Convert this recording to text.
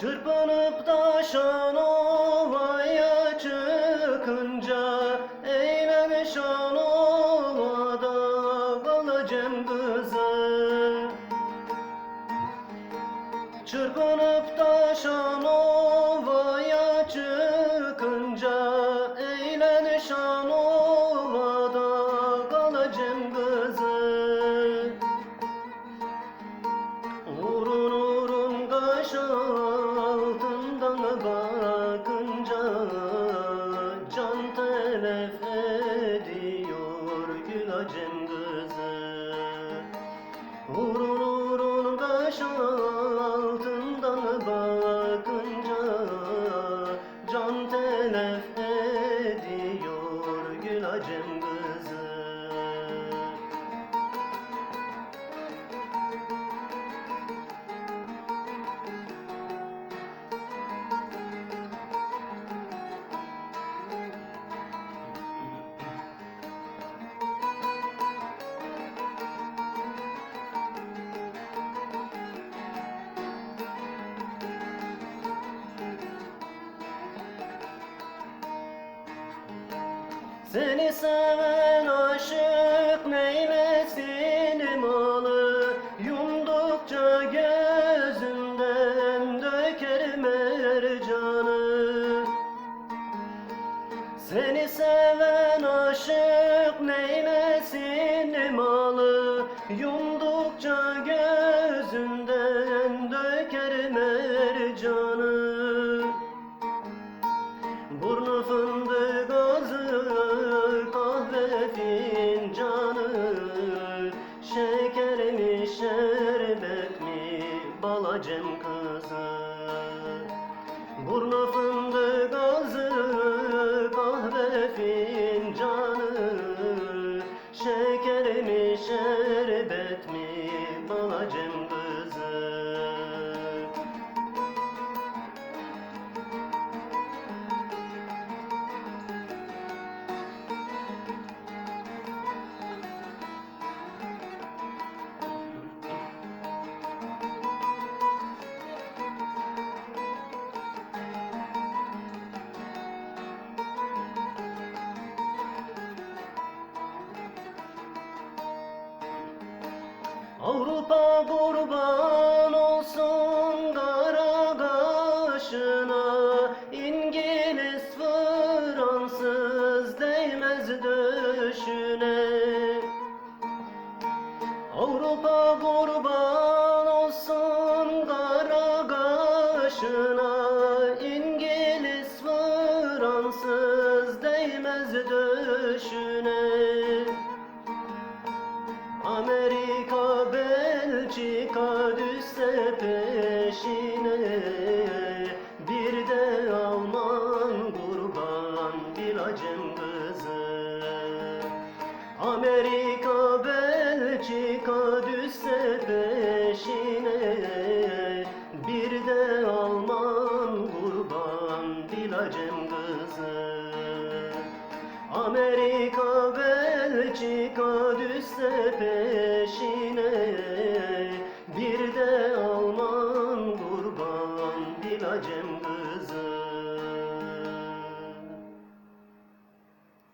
Çırpınıp da Şanova'ya çıkınca Eğlen Şanova'da kalacağım kızım Çırpınıp da Şanova'ya çıkınca Eğlen Şanova'da kalacağım kızım Urun urun kaş gül acem kızı. Urun Seni seven aşık neylesin malı Yumdukça gözünden döker mercanı Seni seven aşık mi balacem kızı. Burnu fındık ağzı kahve fincanı Avrupa kurban olsun kara kaşına İngiliz Fransız değmez döşüne. Avrupa kurban olsun kara kaşına İngiliz Fransız değmez döşüne. Amerika, kızı Amerika, Belçika düşse peşine Bir de Alman kurban bir acem kızı Amerika, Belçika düşse peşine